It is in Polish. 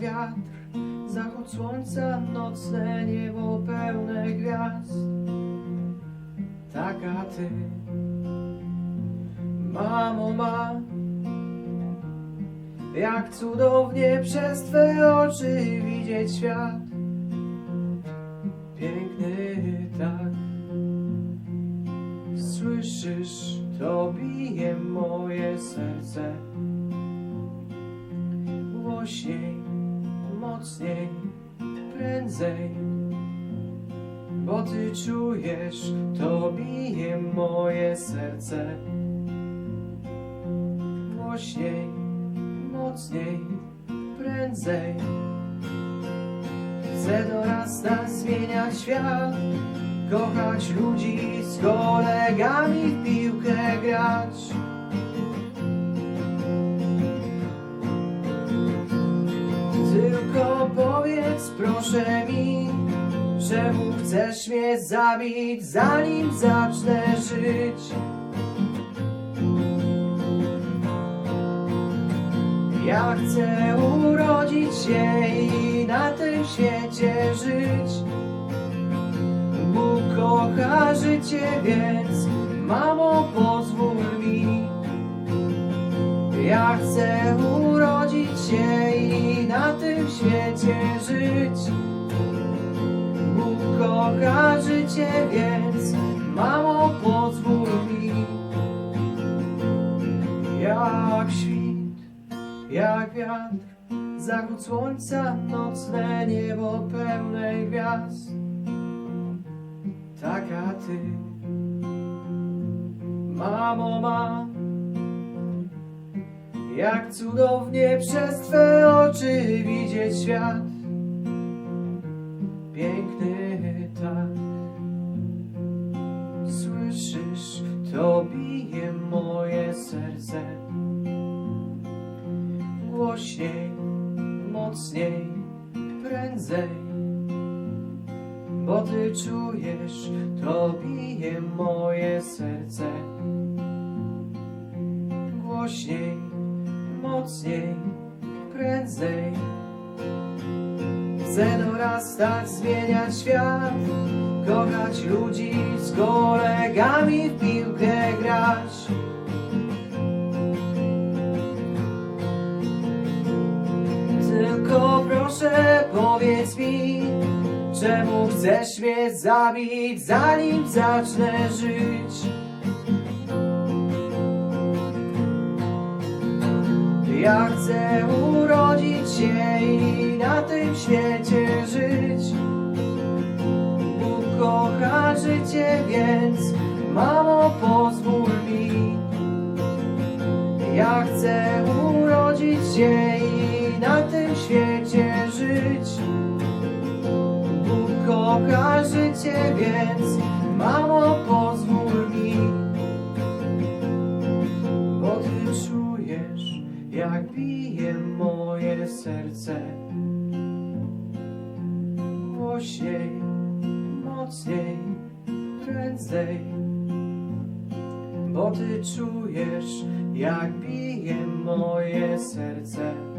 wiatr, zachód słońca, nocne niebo pełne gwiazd. Taka ty, mamo ma, jak cudownie przez twe oczy widzieć świat. Piękny tak, słyszysz, to bije moje serce głośniej, mocniej, prędzej. Bo ty czujesz, to bije moje serce. Głośniej, mocniej, prędzej. Chcę dorastać, zmieniać świat, kochać ludzi, z kolegami w piłkę grać. Proszę mi, czemu chcesz mnie zabić, zanim zacznę żyć? Ja chcę urodzić się i na tym świecie żyć. Bóg kocha życie, więc mamo pozwól. Ja chcę urodzić się i na tym świecie żyć. Bóg kocha życie, więc mamo pozwól mi. Jak świt, jak wiatr, zachód słońca, nocne niebo pełne gwiazd. Taka ty, mamo ma. Jak cudownie przez Twe oczy widzieć świat. Piękny tak. Słyszysz, to bije moje serce. Głośniej, mocniej, prędzej. Bo Ty czujesz, to bije moje serce. Głośniej, mocniej, prędzej. Chcę dorastać, zmieniać świat, kochać ludzi, z kolegami w piłkę grać. Tylko proszę powiedz mi, czemu chcesz mnie zabić, zanim zacznę żyć? Ja chcę urodzić się i na tym świecie żyć. Bóg kocha życie, więc mamo pozwól mi. Ja chcę urodzić się i na tym świecie żyć. Bóg kocha życie, więc jak bije moje serce. Głośniej, mocniej, prędzej. Bo ty czujesz, jak bije moje serce.